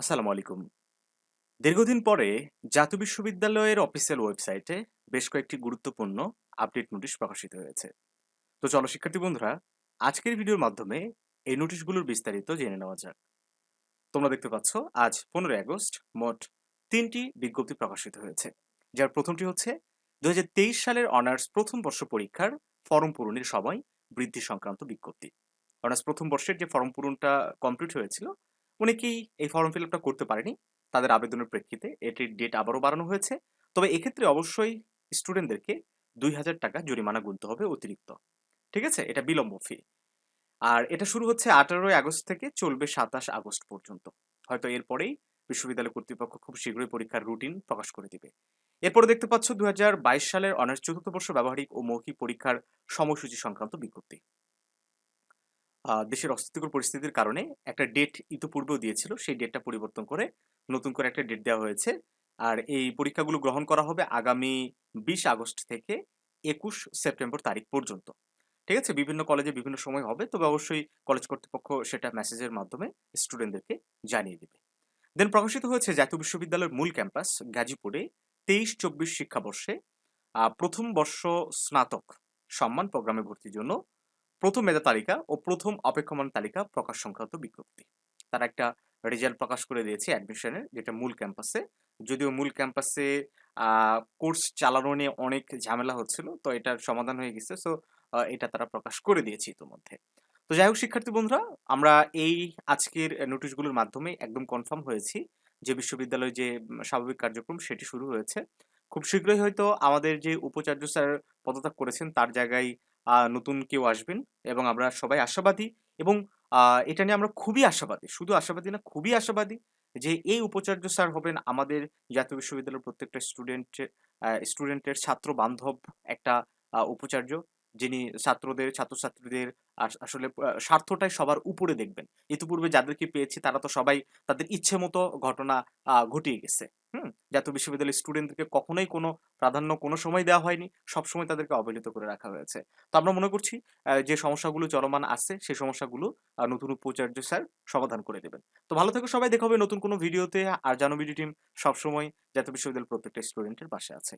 আসসালামু আলাইকুম। দীর্ঘদিন পরে জাতীয় বিশ্ববিদ্যালয়ের অফিসিয়াল ওয়েবসাইটে বেশ কয়েকটি গুরুত্বপূর্ণ আপডেট নোটিশ প্রকাশিত হয়েছে। তো চলো শিক্ষার্থী বন্ধুরা, আজকের ভিডিওর মাধ্যমে এই নোটিশগুলোর বিস্তারিত জেনে নেওয়া যাক। তোমরা দেখতে পাচ্ছ আজ 15 আগস্ট মোট তিনটি বিজ্ঞপ্তি প্রকাশিত হয়েছে। যার প্রথমটি হচ্ছে 2023 সালের অনার্স প্রথম বর্ষ পরীক্ষার ফরম পূরণের সময় বৃদ্ধি সংক্রান্ত বিজ্ঞপ্তি। অনার্স প্রথম বর্ষের যে ফরম পূরণটা কমপ্লিট হয়েছিল, অনেকেই এই ফর্ম ফিল আপটা করতে পারেনি। তাদের আবেদনের প্রেক্ষিতে এটির ডেট আবারও বাড়ানো হয়েছে। তবে এক্ষেত্রে অবশ্যই স্টুডেন্টদেরকে ২,০০০ টাকা জরিমানা গুনতে হবে অতিরিক্ত। ঠিক আছে? এটা বিলম্ব ফি। আর এটা শুরু হচ্ছে ১৮ আগস্ট থেকে চলবে ২৭ আগস্ট পর্যন্ত। হয়তো এরপরেই বিশ্ববিদ্যালয় কর্তৃপক্ষ খুব শীঘ্রই পরীক্ষার রুটিন প্রকাশ করে দিবে। এরপরে দেখতে পাচ্ছ ২০২২ সালের অনার্স চতুর্থ বর্ষ ব্যবহারিক ও মৌখিক পরীক্ষার সময়সূচি সংক্রান্ত বিজ্ঞপ্তি। দেশের অস্তিত্বকর পরিস্থিতির কারণে একটা ডেট ইতিপূর্বেও দিয়েছিল। সেই ডেটটা পরিবর্তন করে নতুন করে একটা ডেট দেওয়া হয়েছে। আর এই পরীক্ষাগুলো গ্রহণ করা হবে আগামী ২০ আগস্ট থেকে ২১ সেপ্টেম্বর তারিখ পর্যন্ত। ঠিক আছে? বিভিন্ন কলেজে বিভিন্ন সময় হবে। তবে অবশ্যই কলেজ কর্তৃপক্ষ সেটা মেসেজের মাধ্যমে স্টুডেন্টদেরকে জানিয়ে দেবে দেন প্রকাশিত হয়েছে জাতীয় বিশ্ববিদ্যালয়ের মূল ক্যাম্পাস গাজীপুরে ২৩-২৪ শিক্ষাবর্ষে, আ প্রথম বর্ষ স্নাতক সম্মান প্রোগ্রামে ভর্তির জন্য প্রথম মেধা তালিকা ও প্রথম অপেক্ষমান তালিকা প্রকাশ সংক্রান্ত বিজ্ঞপ্তি। তারা একটা রেজাল্ট প্রকাশ করে দিয়েছে অ্যাডমিশনের যেটা মূল ক্যাম্পাসে। যদিও মূল ক্যাম্পাসে কোর্স চালানো নিয়ে অনেক ঝামেলা হচ্ছিল। তো এটার সমাধান হয়ে গেছে। সো এটা তারা প্রকাশ করে দিয়েছে ইতোমধ্যে। তো যাই হোক শিক্ষার্থী বন্ধুরা, আমরা এই আজকের নোটিশগুলোর মাধ্যমে একদম কনফার্ম হয়েছি যে বিশ্ববিদ্যালয়ে যে স্বাভাবিক কার্যক্রম সেটি শুরু হয়েছে। খুব শীঘ্রই হয়তো আমাদের যে উপাচার্য স্যার পদত্যাগ করেছেন তার জায়গায় নতুন কেউ আসবেন এবং আমরা সবাই আশাবাদী এবং এটা নিয়ে আমরা খুবই আশাবাদী। শুধু আশাবাদী না, খুবই আশাবাদী যে এই উপাচার্য স্যার হবেন আমাদের জাতীয় বিশ্ববিদ্যালয়ের প্রত্যেকটা স্টুডেন্টের স্টুডেন্টের ছাত্র বান্ধব একটা উপাচার্য। যিনি ছাত্রদের, ছাত্রছাত্রীদের আস আসলে স্বার্থটাই সবার উপরে দেখবেন। ইতিপূর্বে যাদেরকে পেয়েছি তারা তো সবাই তাদের ইচ্ছে মতো ঘটনা ঘটিয়ে গেছে। হুম? জাতীয় বিশ্ববিদ্যালয়ের স্টুডেন্টদেরকে কখনোই কোনো প্রাধান্য কোনো সময় দেওয়া হয়নি। সবসময় তাদেরকে অবহেলিত করে রাখা হয়েছে। তো আমরা মনে করছি যে সমস্যাগুলো চলমান আছে সেই সমস্যাগুলো নতুন উপাচার্য স্যার সমাধান করে দেবেন। তো ভালো থেকো সবাই। দেখা হবে নতুন কোনো ভিডিওতে। আর জানো বিডি টিম সবসময় জাতীয় বিশ্ববিদ্যালয়ের প্রত্যেকটা স্টুডেন্টের পাশে আছে।